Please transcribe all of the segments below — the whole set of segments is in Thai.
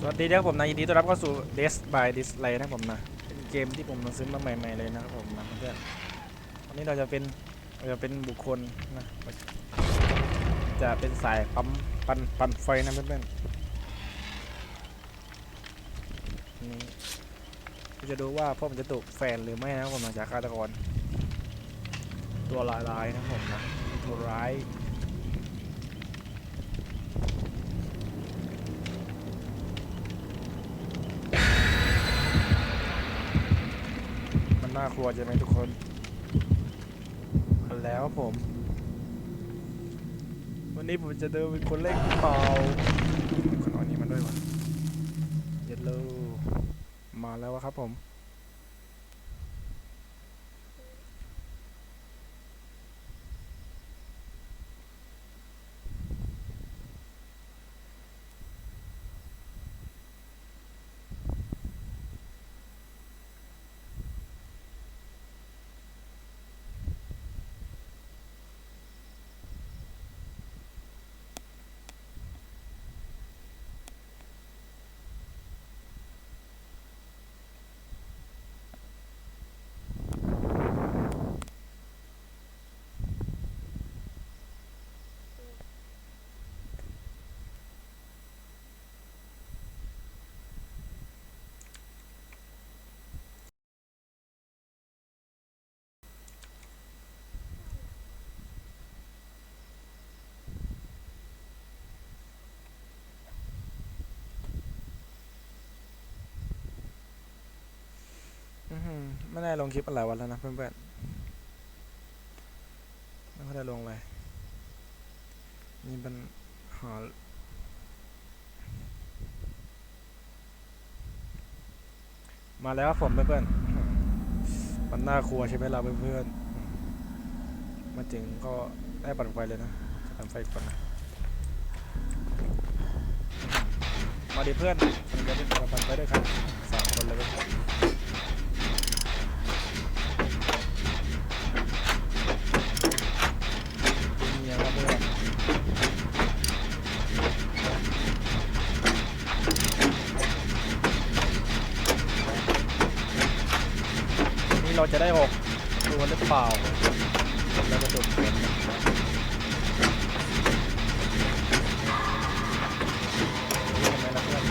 สวัสดีนะครับผมนะยินดีต้อนรับเข้าสู่ Death by Display นะครับผมนะเป็นเกมที่ผมซื้อมาใหม่ๆเลยนะครับผมนะเพื่อนวันนี้เราจะเป็นเราจะเป็นบุคคลนะจะเป็นสายปั๊มปันปันไฟนะเพื่อนๆนี่จะดูว่าพวกมันจะตกแฟนหรือไม่นะครับผมจากฆาตกรตัวลายๆนะครับผมนะตัวร้าย กลัวใช่ไหมทุกคนแล้วผม วันนี้ผมจะเดินเป็นคนเล่นเปล่าคนอ่อนนี้มันด้วยวะเย็ดโลมาแล้วครับผม อื้อหือ ไม่ได้ลงคลิปอะไรวันแล้วนะเพื่อนๆไม่ค่อยได้ลงเลยนี่เป็นหามาแล้วครับผมเพื่อนๆมันน่ากลัวใช่ไหมล่ะเพื่อนๆมาถึงก็ได้ปั่นไฟเลยนะปั่นไฟก่อนนะมาดิเพื่อนมันจะได้ปั่นไฟด้วยครับสามคนเลยเว้ยเมียครับเพื่อนนี่เรา จะได้หกตัวหรือเปล่าเราจะจบเกมนะครับนี่ทำไมล่ะเพื่อน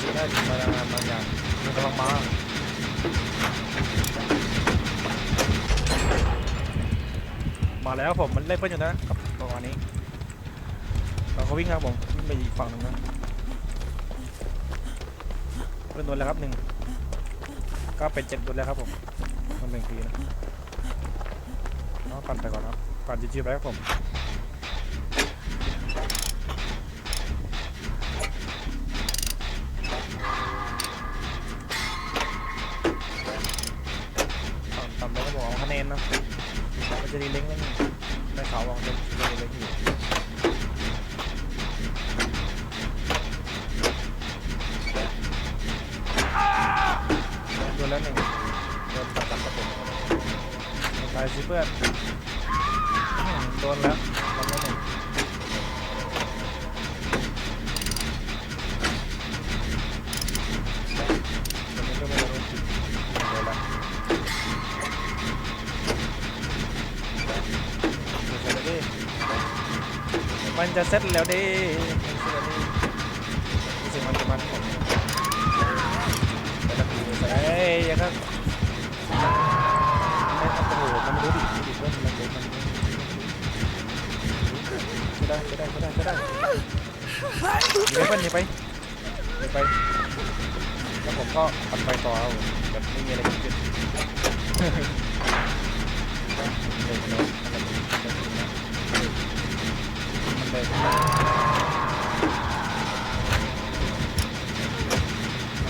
ซื้อได้พลังานบางอย่างมันกำลังมามาแล้วผมมันเล่นเพื่อนอยู่นะกับตัวนี้เราเขาวิ่งครับผมวิ่งไปอีกฝั่งหนึงนะเพื่อนโดนแล้วครับหนึ่ง ก็เป็นเจ็ดโดนแล้วครับผมมันเป็นทีนะเอาปั่นไปก่อนครับปั่นจีๆไปครับผมปั่นปั่นไปก็บอกเอาคะแนนนะมันจะดีเล้งเล่นได้ข่าววามันจะจะดีเล้งอยู่ มันจะเซ็ตแล้วดิสร็จแล้วดิรู้สึกมันจะมันผมแต่ละปีเอ้ยยังก็ไม่โอ้โหมันรู้ดิดิเพื่อนมันรู้มันไม่ได้ไม่ได้ไม่ได้ไม่ได้หนีไปเพื่อนหนีไปหนีไปแล้วผมก็ปั่นไปต่อเอาแบบไม่มีอะไรเกิดขึ้น เด็กเนอะ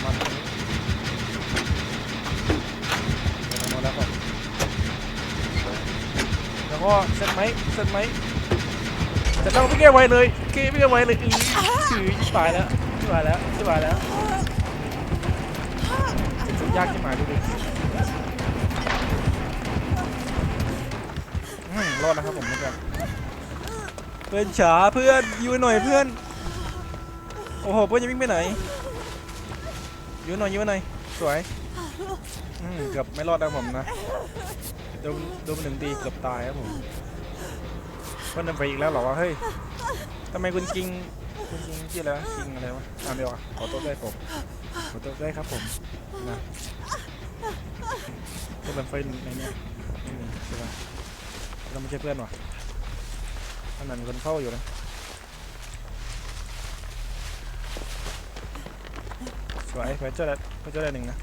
มันเลยน้ำมันตาแล้วครับแล้วก็เซ็ตไหมเซ็ตไหมเสร็จแล้วไม่แก้ไวเลยเก้ไม่แก้ไวเลยอือถือตายแล้วตายแล้วตายแล้วยากที่หมายดูดิอืมรอดนะครับผมเพื่อน เพื่อนฉาเพื่อนอยู่หน่อยเพื่อนโอ้โหเพื่อนจะวิ่งไปไหนยืนหน่อยยืนหน่อยสวยอืมเกือบไม่รอดนะผมนะโดนโดนหนึ่งตีเกือบตายครับผมเพื่อนเดินไปอีกแล้วเหรอวะเฮ้ยทำไมคุณกิงคุณกิงชื่ออะไรวะกิงอะไรวะอ่านเดียวอะขอโทษด้วยผมขอโทษด้วยครับผมนะเพื่อนไฟในเนี้ยไม่ใช่ปะเราไม่ใช่เพื่อนวะ อันนั้นคนเข้าอยู่นะสวยเพชรเจ้าได้เพชรเจ้าได้หนึ่งนะ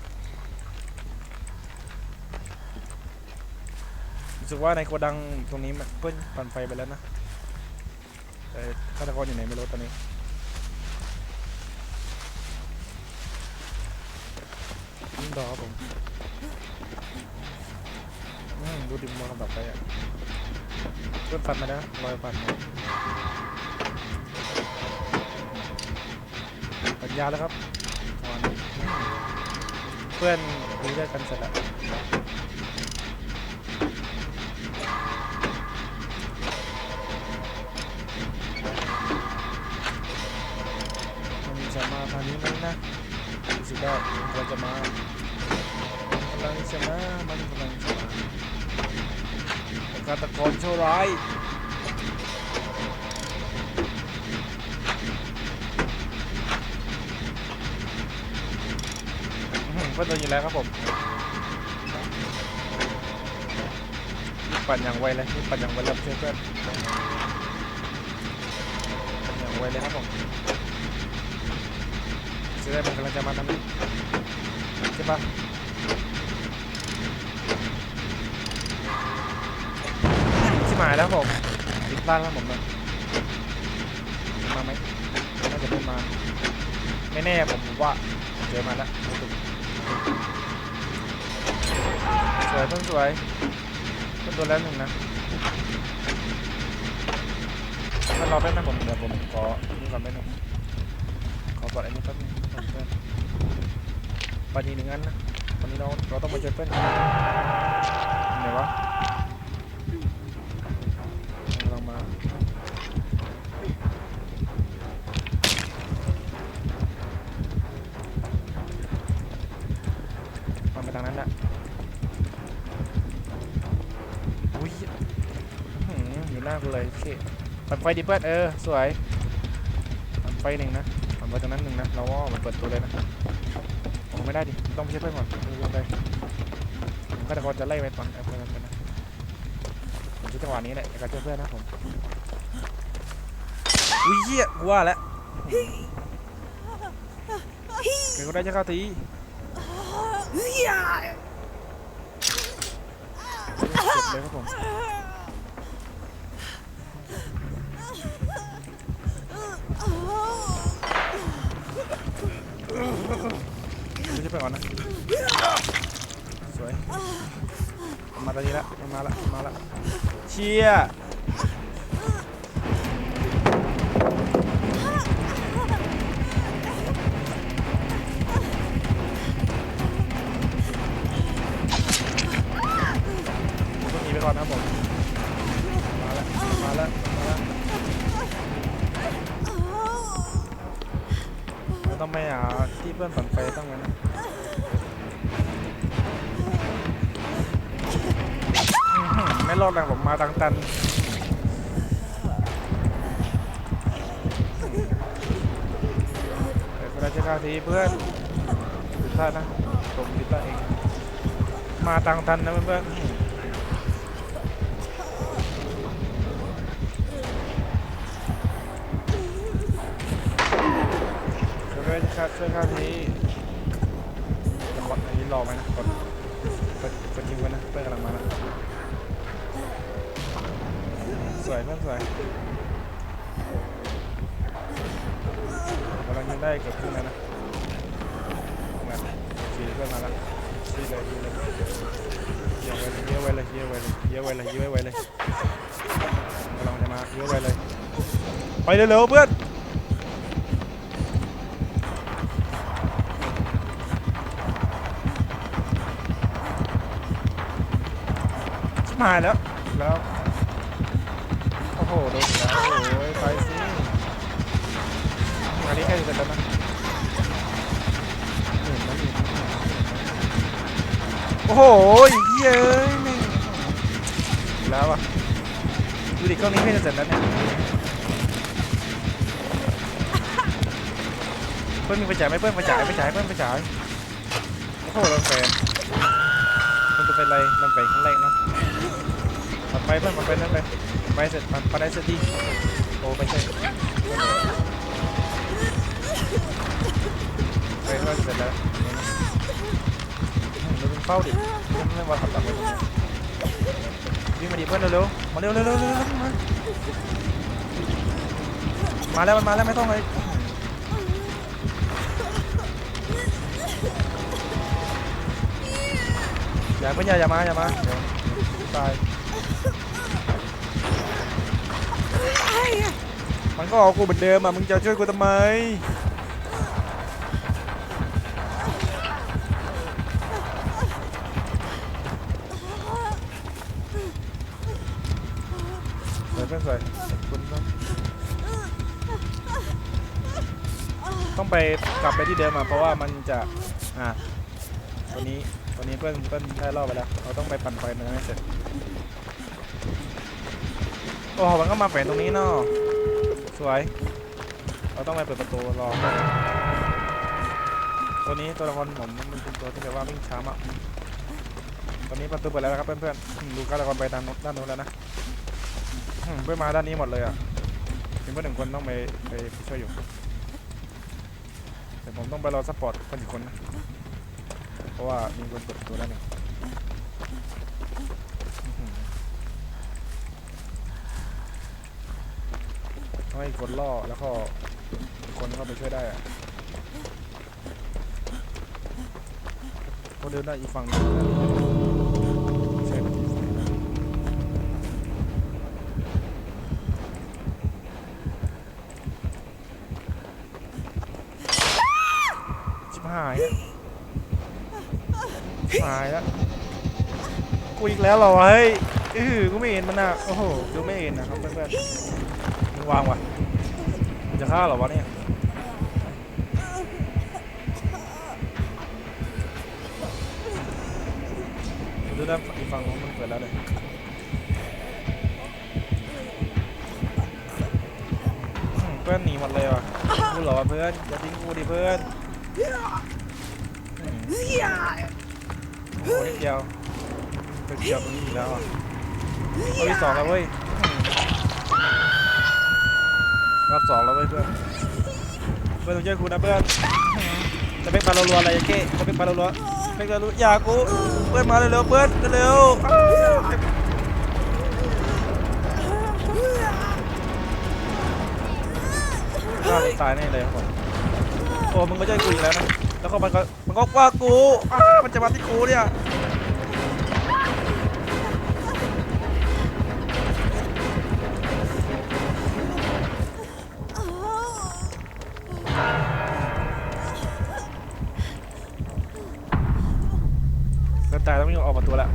รู้สึกว่าในโกดังตรงนี้มันเพิ่นปั่นไฟไปแล้วนะแต่ฆาตกรอยู่ไหนไม่รู้ตอนนี้ยิงต่อครับผมดูดิมมองกันแบบไปอะ เพิ่นฟันมาแล้วรอยฟันปัญญาแล้วครับเพื่อนคุยด้วยกันเสร็จแล้วมันจะมาทางนี้ไหมนะรู้สึกว่ามันจะมามันกำลังจะมามันกำลังจะมา ฆาตกรชั่วร้ายเพื่อนโดนยิงแล้วครับผมปั่นอย่างไวเลยปั่นอย่างไวเลยเพื่อนเพื่อนปั่นอย่างไวเลยครับผมเสียดายมันกำลังจะมาทำนี้ใช่ปะ ชิบหายแล้วผมติดบ้านแล้วผมนะจะมาไหมน่าจะไม่มา ไม่แน่ผมว่าเจอมาแล้วสวยเพิ่งสวยเพิ่งตัวแล้วหนึ่งนะถ้ารอแป๊บนะผมเดี๋ยวผมขอนี่ก่อนแป๊บนึงขอกดอันนี้แป๊บนึงผมเพื่อนปานีหนึ่งอันนะวันนี้เราเราต้องมาเจอเพื่อนไหนวะกำลังมา มันไปทางนั้นแหละอุ้ยอื้อหืออยู่หน้ากู เลยโอเคปัดไฟดิเพื่อนเออสวยปัดไฟหนึ่งนะปัดไฟตรงนั้นหนึ่งนะเราว่ามันเปิดตัวเลยนะออกไม่ได้ดิต้องไปช่วยเพื่อนก่อนลงไปผมก็ตะโกนจะไล่ไปตอนเอาเพื่อนไปนะผมช่วยจังหวะนี้แหละในการช่วยเพื่อนนะผมอุ้ยเหี้ยกูว่าแล้วเกิดก็ได้จะเข้าทีเจ็บเลยครับผม ไม่ใช่ไปก่อนนะ สวย มาตอนนี้ละมันมาละมันมาละ เชีย รอดแล้วผมมาทางตันเดี๋ยวเราจะฆ่าทีเพื่อนผิดพลาดนะผมผิดพลาดเอง มาทางตันนะเพื่อนๆอื้อช่วยด้าช่วยฆ่าทีจะกดอันนี้รอไหมนะกดกดกดยิงไว้นะเพื่อนกำลังมานะ สวยเพื่อนสวยกำลังยิงได้เกือบครึ่งแล้วนะแบบขี่เพื่อนมาแล้วขี่เลยขี่เลยเยี่ยไว้เลยเยี่ยไว้เลยเยี่ยไว้เลยเยี่ยไวเลยเลยกำลังจะมาเยี่ยไว้เลย ไปเร็วๆเพื่อนชิบหาแล้วแล้ว โอ้โหโดนแล้วโอ้ยไปสิอันนี้แค่จะเสร็จแล้วนะหมื่นนะหมื่นนะโอ้โหเย้ยแม่งแล้วอะดูดิกล้องนี้แค่จะเสร็จแล้วเนี่ยเพื่อนมีไฟฉายไหมเพื่อนไฟฉายไฟฉายเพื่อนไฟฉายโอ้โหเราแฟนมันจะเป็นไรมันไปข้างแรกเนาะปัดไปเพื่อนปัดไปนั่นไป ปัดไปเสร็จปัดปัดได้เสร็จดีโอ้ไม่ใช่ไปก็เสร็จแล้วเราเป็นเฝ้าดิไม่ว่าขับตับไปวิ่งมาดิเพื่อนเร็วๆมาเร็วเร็วเร็วมามาแล้วมันมาแล้วไม่ต้องเลยอย่าเพื่อนอย่าอย่ามาอย่ามาเดี๋ยวตาย มันก็ออกกูเหมือนเดิมอะมึงจะช่วยกูทำไมสวยเพื่อนสวยคุณครับต้องไปกลับไปที่เดิมอะเพราะว่ามันจะอะตัวนี้ตัวนี้เพื่อนเพื่อนได้รอบไปแล้วเราต้องไปปั่นไฟมันให้เสร็จ โอ้มันก็มาแฝงตรงนี้เนาะสวย เราต้องไปเปิดประตูรอ ตัวนี้ตัวละครผมมันเป็นตัวที่แบบว่าวิ่งช้ามากตอนนี้ประตูเปิดแล้วนะครับเพื่อนๆดูฆารตกรไปทางโน้นด้านโน้นแล้วนะอืมเพื่อนมาด้านนี้หมดเลยอะมีเพื่อนหนึ่งคนต้องไปไปช่วยอยู่แต่ผมต้องไปรอซัพพอร์ตคนอีกคนนะ เพราะว่ามีคนเปิดประตัวแล้วหนึ่งอื้อหือต้อง ให้คนล่อแล้วก็คนเข้าไปช่วยได้อะคนเดินได้อีกฝั่งหนึ่งใช่ไหมชิบหายแล้วชิบหายแล้วกูอีกแล้วเหรอวะเฮ้ยอือกูไม่เห็นมันอะโอ้โหดูไม่เห็นนะครับเพื่อนๆ วางวะมึงจะฆ่าเหรอวะเนี่ยดูด้านอีกฝั่งของมันเปิดแล้วเลยเพื่อนหนีหมดเลยว่ะกูเหรอวะเพื่อนอย่าทิ้งกูดิเพื่อนโอ้โหนิดเดียวไปเกี่ยวตรงนี้อีกแล้วอะรอบที่สองแล้วเว้ยอืม รอบสองแล้วเว้ยเพื่อนเพื่อนต้องช่วยกูนะเพื่อนจะเป็นปลาลัวอะไรยะเก้จะเป็นปลาลัวเป็นปลาลัวอยากกูเพื่อนมาเร็วๆเพื่อนเร็วๆอ้าวฆ่าตายแน่เลยครับผมโอ้มึงไม่ใช่กูอีกแล้วนะแล้วก็มันก็มันก็ว่ากูมันจะมาที่กูเนี่ย ตายแล้วไม่ยอมออกมาตัวละ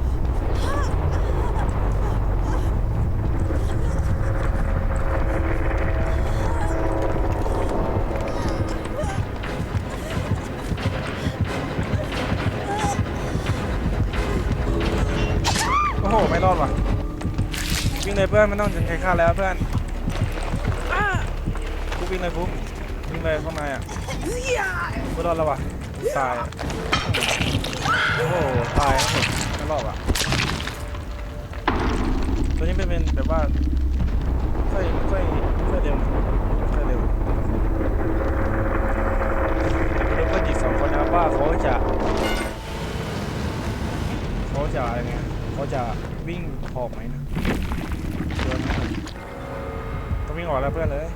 โอ้โห ไม่รอดว่ะวิ่งเลยเพื่อนไม่ต้องถึงใครฆ่าแล้วเพื่อนฟุกวิ่งเลยฟุกวิ่งเลยเข้ามาอะไม่รอดแล้วว่ะ ตาย โอ้โห ตายครับผมไม่รอดอะ ตัวนี้เป็นเป็นแบบว่าค่อยค่อยค่อยเร็วค่อยเร็วเดี๋ยวเพื่อนอีกสองคนนะครับว่าเขาจะเขาจะอะไรเนี่ยเขาจะวิ่งออกไหมนะเดินนะต้องวิ่งออกแล้วเพื่อนเลย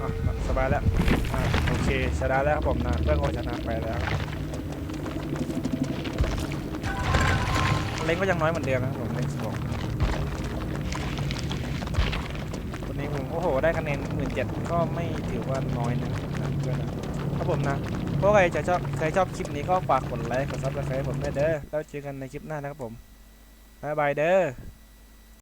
อะสบายแล้ว เคชนะแล้วครับผมนะเพื่อนเขาชนะไปแล้วเล็กก็ยังน้อยเหมือนเดิมนะครับผมเล็กสิบหกวันนี้ผมโอ้โหได้คะแนนหมื่นเจ็ดก็ไม่ถือว่าน้อยนะครับเพื่อนนะครับผมนะพราะใครจะชอบใครชอบคลิปนี้ก็ฝากกดไลค์กดซับสไครต์ผมด้วยเด้อแล้วเจอกันในคลิปหน้านะครับผมบ๊ายบายเด้อ